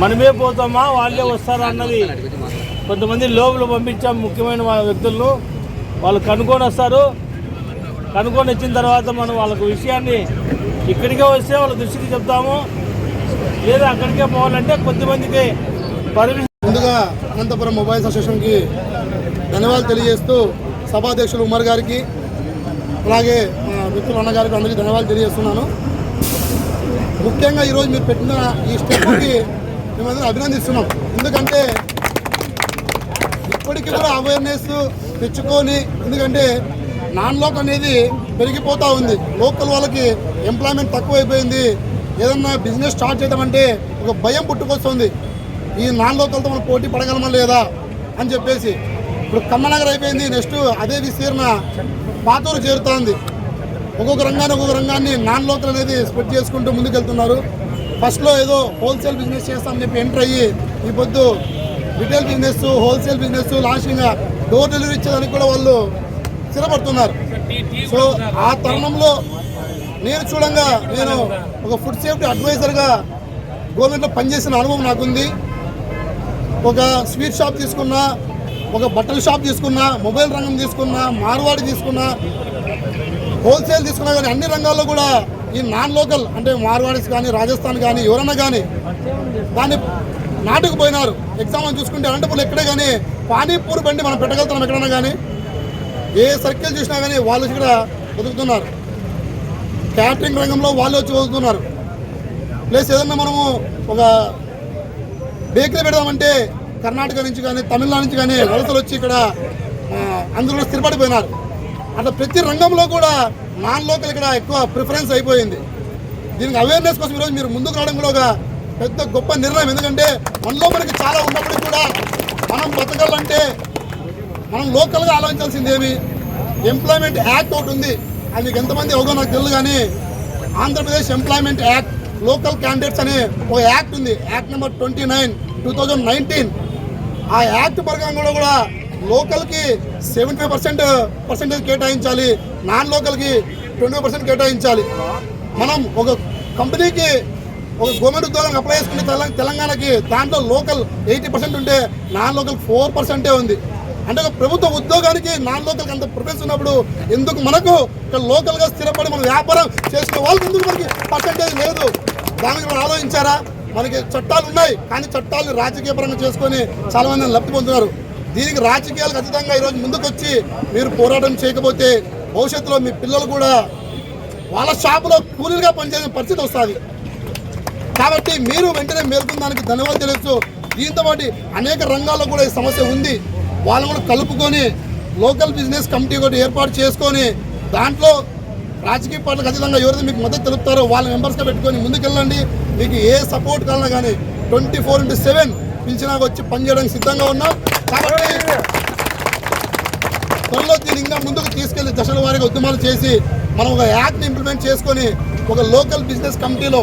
మనమే పోతామా? వాళ్ళే వస్తారా అన్నది. కొంతమంది లోపల పంపించాం ముఖ్యమైన వాళ్ళ వ్యక్తులను. వాళ్ళు కనుక్కొని వస్తారు. కనుక్కొని వచ్చిన తర్వాత మనం వాళ్ళకు విషయాన్ని ఇక్కడికే వస్తే వాళ్ళ దృష్టికి చెప్తాము. లేదా అక్కడికే పోవాలంటే కొద్దిమందికి పర్మిషన్ ముందుగా అనంతపురం మొబైల్స్ అసోసియేషన్కి ధన్యవాదాలు తెలియజేస్తూ సభాధ్యక్షులు ఉమర్ గారికి అలాగే మా మిత్రులు అన్న గారికి అందరికీ ధన్యవాదాలు తెలియజేస్తున్నాను. ముఖ్యంగా ఈరోజు మీరు పెట్టిన ఈ స్టెప్కి మేమందరం అభినందిస్తున్నాం. ఎందుకంటే ఇప్పటికీ కూడా అవేర్నెస్ తెచ్చుకొని ఎందుకంటే నాన్ లోక్ అనేది పెరిగిపోతూ ఉంది. లోకల్ వాళ్ళకి ఎంప్లాయ్మెంట్ తక్కువైపోయింది. ఏదన్నా బిజినెస్ స్టార్ట్ చేయడం అంటే ఒక భయం పుట్టుకొస్తుంది. ఈ నాన్ లోకల్తో మనం పోటీ పడగలమా లేదా అని చెప్పేసి. ఇప్పుడు కమ్మనగర్ అయిపోయింది నెక్స్ట్ అదే విస్తీర్ణ పాతూరు చేరుతోంది. ఒక్కొక్క రంగాన్ని ఒక్కొక్క రంగాన్ని నాన్ లోకల్ అనేది స్ప్రెడ్ చేసుకుంటూ ముందుకెళ్తున్నారు. ఫస్ట్లో ఏదో హోల్సేల్ బిజినెస్ చేస్తామని చెప్పి ఎంటర్ అయ్యి ఈ పొద్దు రిటైల్ బిజినెస్ హోల్సేల్ బిజినెస్ లాస్టింగ్గా డోర్ డెలివరీ ఇచ్చేదానికి కూడా వాళ్ళు స్థిరపడుతున్నారు. సో ఆ తరుణంలో నేను చూడంగా నేను ఒక ఫుడ్ సేఫ్టీ అడ్వైజర్గా గవర్నమెంట్లో పనిచేసిన అనుభవం నాకుంది. ఒక స్వీట్ షాప్ తీసుకున్నా ఒక బట్టల షాప్ తీసుకున్నా మొబైల్ రంగం తీసుకున్నా మార్వాడి తీసుకున్నా హోల్సేల్ తీసుకున్నా కానీ అన్ని రంగాల్లో కూడా ఈ నాన్ లోకల్ అంటే మార్వాడిస్ కానీ రాజస్థాన్ కానీ ఎవరన్నా కానీ దాన్ని నాటుకుపోయినారు ఎగ్జాంపుల్ చూసుకుంటే అనంతపురం ఎక్కడే కానీ పానీపూరి బండి మనం పెట్టగలుగుతున్నాం ఎక్కడన్నా కానీ. ఏ సర్కిల్ చూసినా కానీ వాళ్ళు ఇక్కడ బతుకుతున్నారు క్యాటరింగ్ రంగంలో వాళ్ళు వచ్చి బతుకుతున్నారు ప్లస్ ఏదన్నా మనము ఒక బేకరీ పెడదామంటే కర్ణాటక నుంచి కానీ తమిళనాడు నుంచి కానీ వలసలు వచ్చి ఇక్కడ అందులో అందరూ స్థిరపడిపోయినారు. అట్లా ప్రతి రంగంలో కూడా నాన్ లోకల్ ఇక్కడ ఎక్కువ ప్రిఫరెన్స్ అయిపోయింది. దీనికి అవేర్నెస్ కోసం ఈరోజు మీరు ముందుకు రావడం కూడా ఒక పెద్ద గొప్ప నిర్ణయం. ఎందుకంటే మనలో మనకి చాలా ఉన్నప్పటికీ కూడా మనం బతకాలంటే మనం లోకల్గా ఆలోచించాల్సింది ఏమి? ఎంప్లాయ్మెంట్ యాక్ట్ ఒకటి ఉంది. అది మీకు ఎంతమంది అవదో నాకు తెలియదు కానీ Andhra Pradesh employment act local candidates అనే ఒక యాక్ట్ ఉంది. Act number twenty nine two thousand nineteen ఆ యాక్ట్ పరంగా కూడా లోకల్కి సెవెంటీ పర్సెంట్ పర్సెంటేజ్ కేటాయించాలి. నాన్ లోకల్కి ట్వంటీ పర్సెంట్ కేటాయించాలి. మనం ఒక కంపెనీకి ఒక గవర్నమెంట్ ఉద్యోగం అప్లై చేసుకునే తెలంగాణకి దాంట్లో లోకల్ ఎయిటీ పర్సెంట్ ఉంటే నాన్ లోకల్ ఫోర్ పర్సెంటే ఉంది. అంటే ఒక ప్రభుత్వ ఉద్యోగానికి నాన్ లోకల్కి అంత ప్రిఫరెన్స్ ఉన్నప్పుడు ఎందుకు మనకు ఇక్కడ లోకల్గా స్థిరపడి మనం వ్యాపారం చేసుకునే వాళ్ళకి ఎందుకు మనకి పర్సెంటేజ్ లేదు? దానికి మనం ఆలోచించారా? మనకి చట్టాలు ఉన్నాయి కానీ చట్టాలను రాజకీయ పరంగా చేసుకొని చాలా మంది లబ్ధి పొందుతున్నారు. దీనికి రాజకీయాలు ఖచ్చితంగా ఈరోజు ముందుకొచ్చి మీరు పోరాటం చేయకపోతే భవిష్యత్తులో మీ పిల్లలు కూడా వాళ్ళ షాపులో కూలీలుగా పనిచేసే పరిస్థితి వస్తుంది. కాబట్టి మీరు వెంటనే మేల్కొన్న దానికి ధన్యవాదాలు తెలుస్తూ దీంతో పాటు అనేక రంగాల్లో కూడా ఈ సమస్య ఉంది. వాళ్ళు కూడా కలుపుకొని లోకల్ బిజినెస్ కమిటీ ఒకటి ఏర్పాటు చేసుకొని దాంట్లో రాజకీయ పార్టీలు ఖచ్చితంగా ఎవరైతే మీకు మద్దతు తెలుపుతారో వాళ్ళ మెంబర్స్గా పెట్టుకొని ముందుకెళ్ళండి. మీకు ఏ సపోర్ట్ కావాలన్నా కానీ ట్వంటీ ఫోర్ ఇంటూ సెవెన్ పిలిచినాక వచ్చి పనిచేయడానికి సిద్ధంగా ఉన్నాం. కాబట్టి త్వరలో దీన్ని ఇంకా ముందుకు తీసుకెళ్ళి దశల వారిగా ఉద్యమాలు చేసి మనం ఒక యాక్ట్ ఇంప్లిమెంట్ చేసుకొని ఒక లోకల్ బిజినెస్ కమిటీలో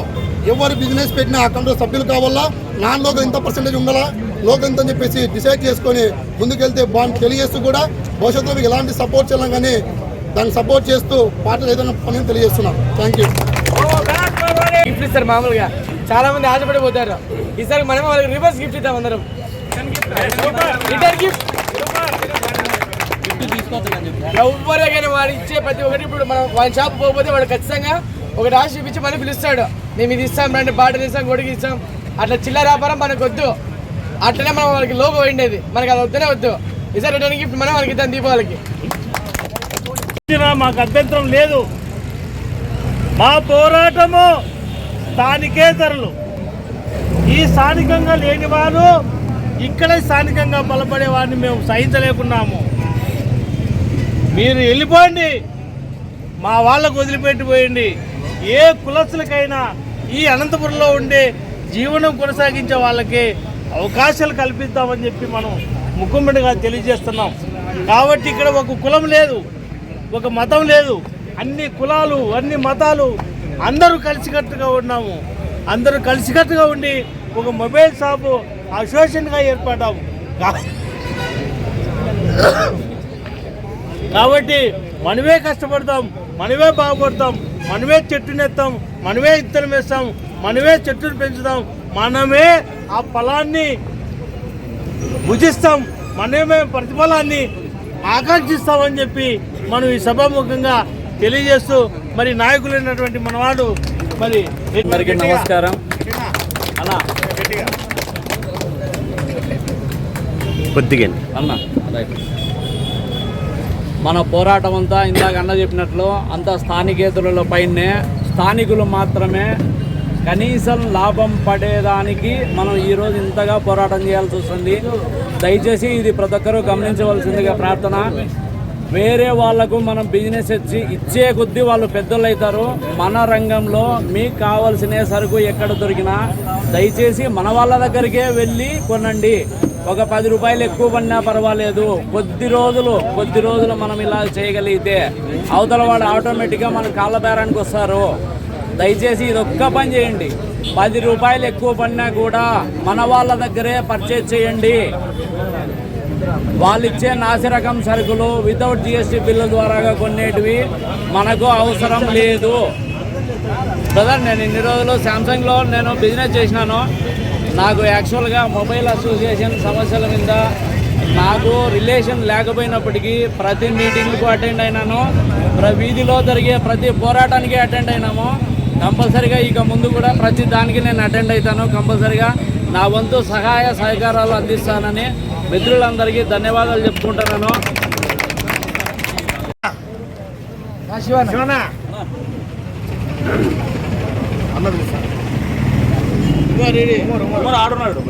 ఎవరు బిజినెస్ పెట్టినా ఆ కమిటీలో సభ్యులు కావాలా? నాన్ లోకల్ ఇంత పర్సెంటేజ్ ఉండాలా? లోకల్ ఇంత అని చెప్పేసి డిసైడ్ చేసుకొని ముందుకెళ్తే బాగుంది తెలియజేస్తూ కూడా భవిష్యత్తులో మీకు ఎలాంటి సపోర్ట్ చేయాలని కానీ దాన్ని సపోర్ట్ చేస్తూ పార్టీలు ఏదైనా పని తెలియజేస్తున్నాం. థ్యాంక్ యూ గిఫ్ట్ ఇస్తారు మామూలుగా. చాలా మంది ఆశపడిపోతారు. ఈసారి మనం వాళ్ళకి రివర్స్ గిఫ్ట్ ఇద్దాం అందరం. రిటర్న్ గిఫ్ట్ ఎవరికైనా వాడు ఇచ్చే ప్రతి ఒక్కటి ఇప్పుడు మనం వాళ్ళ షాప్ పోకపోతే వాడు ఖచ్చితంగా ఒక రాసి చూపించి మనం పిలుస్తాడు. మేము ఇది ఇస్తాం రండి బాటిల్ ఇస్తాం గొడుగు ఇస్తాం. అట్లా చిల్లర వ్యాపారం మనకు వద్దు. అట్లనే మనం వాళ్ళకి లోగో ఉండేది మనకి అది వద్దనే వద్దు. ఈసారి రిటర్న్ గిఫ్ట్ మనం వాళ్ళకి ఇద్దాం దీపావళికి. మాకు అభ్యంతరం లేదు. మా పోరాటము స్థానికేతరులు ఈ స్థానికంగా లేని వారు ఇక్కడే స్థానికంగా బలపడే వారిని మేము సహించలేకున్నాము. మీరు వెళ్ళిపోండి. మా వాళ్ళకు వదిలిపెట్టిపోయండి. ఏ కులస్తులకైనా ఈ అనంతపురంలో ఉండే జీవనం కొనసాగించే వాళ్ళకి అవకాశాలు కల్పిద్దామని చెప్పి మనం ముఖ్యమంత్రిగా తెలియజేస్తున్నాం. కాబట్టి ఇక్కడ ఒక కులం లేదు ఒక మతం లేదు. అన్ని కులాలు అన్ని మతాలు అందరూ కలిసికట్టుగా ఉన్నాము. అందరూ కలిసికట్టుగా ఉండి ఒక మొబైల్ షాపు అసోసియేషన్గా ఏర్పడ్డాము. కాబట్టి మనమే కష్టపడతాం మనమే బాగుపడతాం మనమే చెట్టునెత్తాం మనమే ఇత్తనం వేస్తాం మనమే చెట్టును పెంచుతాం మనమే ఆ ఫలాన్ని భుజిస్తాం మనమే ప్రతిఫలాన్ని ఆకాంక్షిస్తామని చెప్పి మనం ఈ సభాముఖంగా తెలియజేస్తూ మరి నాయకులైనటువంటి మనవాడు మరి అందరికీ నమస్కారం. అన్న. కొద్దిగా అన్న. మన పోరాటం అంతా ఇందాక అన్న చెప్పినట్లు అంతా స్థానికేతరుల పైనే స్థానికులు మాత్రమే కనీసం లాభం పడేదానికి మనం ఈరోజు ఇంతగా పోరాటం చేయాల్సి వస్తుంది. దయచేసి ఇది ప్రతి ఒక్కరూ గమనించవలసిందిగా ప్రార్థన. వేరే వాళ్ళకు మనం బిజినెస్ ఇచ్చి ఇచ్చే కొద్దీ వాళ్ళు పెద్దలు అవుతారు మన రంగంలో మీకు కావాల్సిన సరుకు ఎక్కడ దొరికినా దయచేసి మన వాళ్ళ దగ్గరికే వెళ్ళి కొనండి. ఒక పది రూపాయలు ఎక్కువ పడినా పర్వాలేదు. కొద్ది రోజులు కొద్ది రోజులు మనం ఇలా చేయగలిగితే అవతల వాడు ఆటోమేటిక్గా మన కాళ్ళ బేరానికి వస్తారు. దయచేసి ఇది ఒక్క పని చేయండి. పది రూపాయలు ఎక్కువ పడినా కూడా మన వాళ్ళ దగ్గరే పర్చేజ్ చేయండి. వాళ్ళు ఇచ్చే నాసిరకం సరుకులు వితౌట్ జిఎస్టీ బిల్లు ద్వారా కొనేటివి మనకు అవసరం లేదు. బ్రదర్ నేను ఇన్ని రోజులు శాంసంగ్లో నేను బిజినెస్ చేసినాను. నాకు యాక్చువల్గా మొబైల్ అసోసియేషన్ సమస్యల మీద నాకు రిలేషన్ లేకపోయినప్పటికీ ప్రతి మీటింగ్కు అటెండ్ అయినాను. వీధిలో జరిగే ప్రతి పోరాటానికి అటెండ్ అయినాము. కంపల్సరిగా ఇక ముందు కూడా ప్రతి దానికి నేను అటెండ్ అవుతాను. కంపల్సరిగా నా వంతు సహాయ సహకారాలు అందిస్తానని మిత్రులందరికీ ధన్యవాదాలు చెప్పుకుంటున్నాను. ఆడున్నాడు.